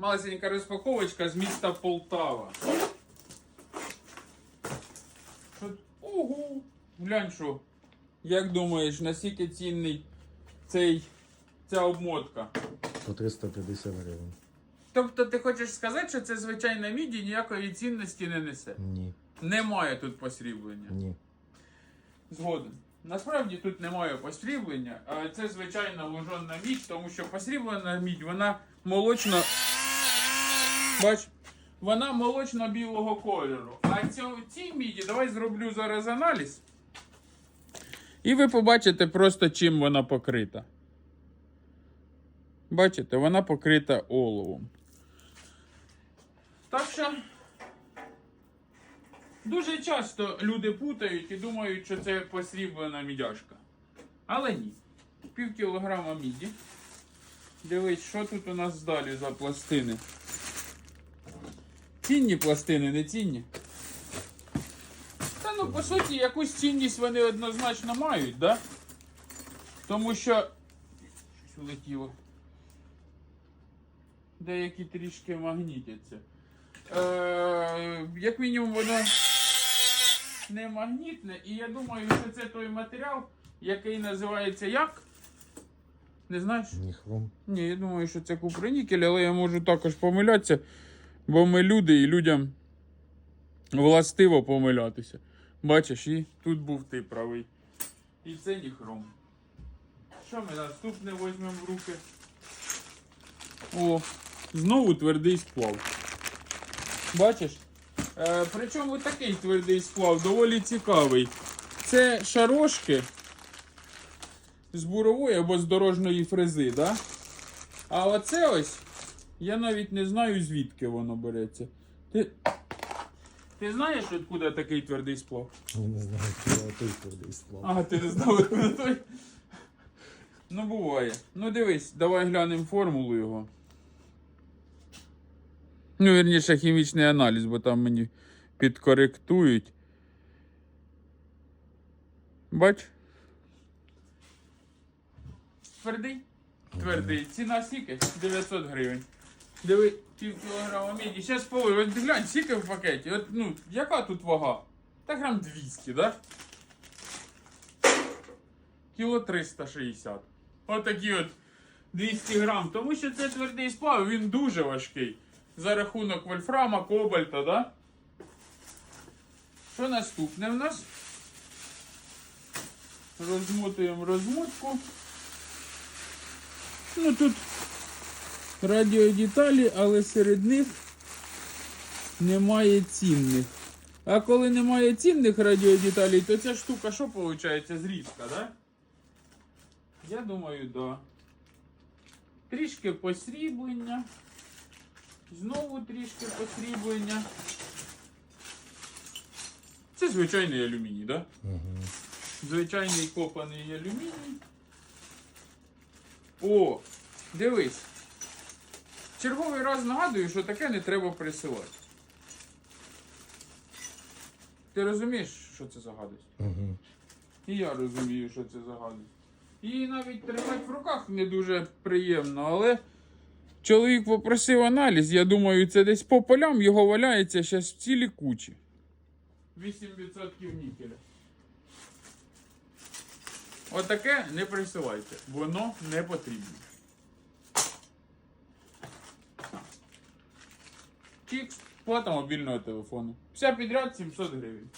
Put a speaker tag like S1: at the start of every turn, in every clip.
S1: малесенька розпаковочка з міста Полтава. Що? Ого! Глянь що. Як думаєш, наскільки цінний цей, ця обмотка?
S2: По 350 гривень.
S1: Тобто ти хочеш сказати, що це звичайна міді ніякої цінності не несе?
S2: Ні.
S1: Немає тут посріблення.
S2: Ні.
S1: Згоден. Насправді тут немає посріблення, а це звичайна лужонна мідь, тому що посріблена мідь, вона молочно. Бач, вона молочно-білого кольору. А цій міді давай зроблю зараз аналіз. І ви побачите просто, чим вона покрита. Бачите, вона покрита оловом. Так що. Дуже часто люди путають і думають, що це посріблена мідяшка. Але ні. Пів кілограма міді. Дивись, що тут у нас далі за пластини. Цінні пластини, не цінні. Та ну, по суті, якусь цінність вони однозначно мають, да? Тому що. Щось улетіло. Деякі трішки магнітяться. Е, як мінімум, воно не магнітне, і я думаю, що це той матеріал, який називається як? Не знаєш? Ні, я думаю, що це купринікель, але я можу також помилятися, бо ми люди і людям властиво помилятися. Бачиш, і тут був ти правий. І це ніхром. Що ми наступне візьмемо в руки? О, знову твердий сплав. Бачиш? Е, причому такий твердий сплав, доволі цікавий. Це шарошки з бурової або з дорожньої фрези, да? А оце ось, я навіть не знаю, звідки воно береться. Ти, ти знаєш, откуда такий твердий сплав?
S2: Я не знаю, куди той твердий сплав.
S1: Ага, ти не знав, откуда той. Ну, буває. Ну дивись, давай глянемо формулу його. Ну, вірніше, хімічний аналіз, бо там мені підкоректують. Бач? Твердий? Твердий. Ціна скільки? 900 гривень. Диви, пів кілограма міді. Зараз полив. От глянь, скільки в пакеті. От, ну, яка тут вага? Та грам 200, да? Кіло 360. Отакі от 200 грам. Тому що це твердий сплав, він дуже важкий. За рахунок вольфрама, кобальта, да? Що наступне в нас? Розмотуємо розмотку. Ну тут радіодеталі, але серед них немає цінних. А коли немає цінних радіодеталей, то ця штука що виходить? Зрізка, да? Я думаю, да. Трішки посріблення. Знову трішки посріблення. Це звичайний алюміній, да?
S2: Угу.
S1: Звичайний копаний алюміній. О, дивись. Черговий раз нагадую, що таке не треба присилати. Ти розумієш, що це за гадость?
S2: Угу.
S1: І я розумію, що це за гадость. Її навіть тримати в руках не дуже приємно, але чоловік попросив аналіз, я думаю, це десь по полям його валяється зараз в цілі кучі. 8% нікеля. Отаке не присилайте, воно не потрібно. Чікс, плата мобільного телефону. Вся підряд 700 гривень.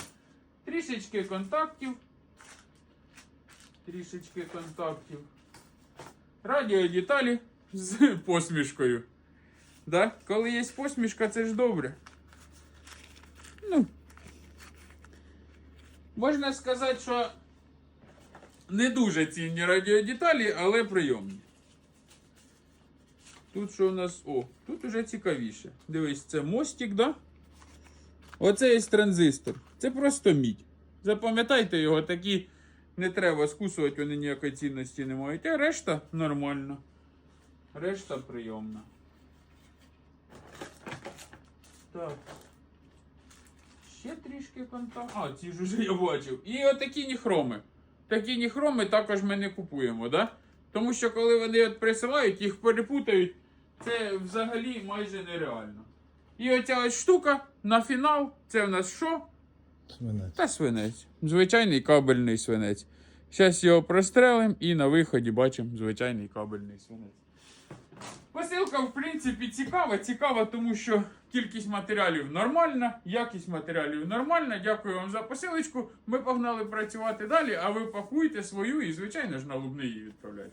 S1: Трішечки контактів. Трішечки контактів. Радіодеталі з посмішкою. Да? Коли є посмішка, це ж добре. Ну. Можна сказати, що не дуже цінні радіодеталі, але прийомні. Тут що у нас. О, тут уже цікавіше. Дивись, це мостик, да? Оце є транзистор. Це просто мідь. Запам'ятайте його, такі не треба скусувати, вони ніякої цінності не мають. А решта нормально. Решта прийомна. Так. Ще трішки контакт. А, ці ж уже я бачив. І отакі ніхроми. Такі ніхроми також ми не купуємо, да? Тому що коли вони от присилають, їх перепутають Це взагалі майже нереально. І оця ось штука на фінал, це в нас що?
S2: Свинець.
S1: Та свинець. Звичайний кабельний свинець. Зараз його прострелимо і на виході бачимо звичайний кабельний свинець. Посилка, в принципі, цікава. Цікава, тому що кількість матеріалів нормальна, якість матеріалів нормальна. Дякую вам за посилочку. Ми погнали працювати далі, а ви пакуйте свою і, звичайно ж, на лубни її відправляйте.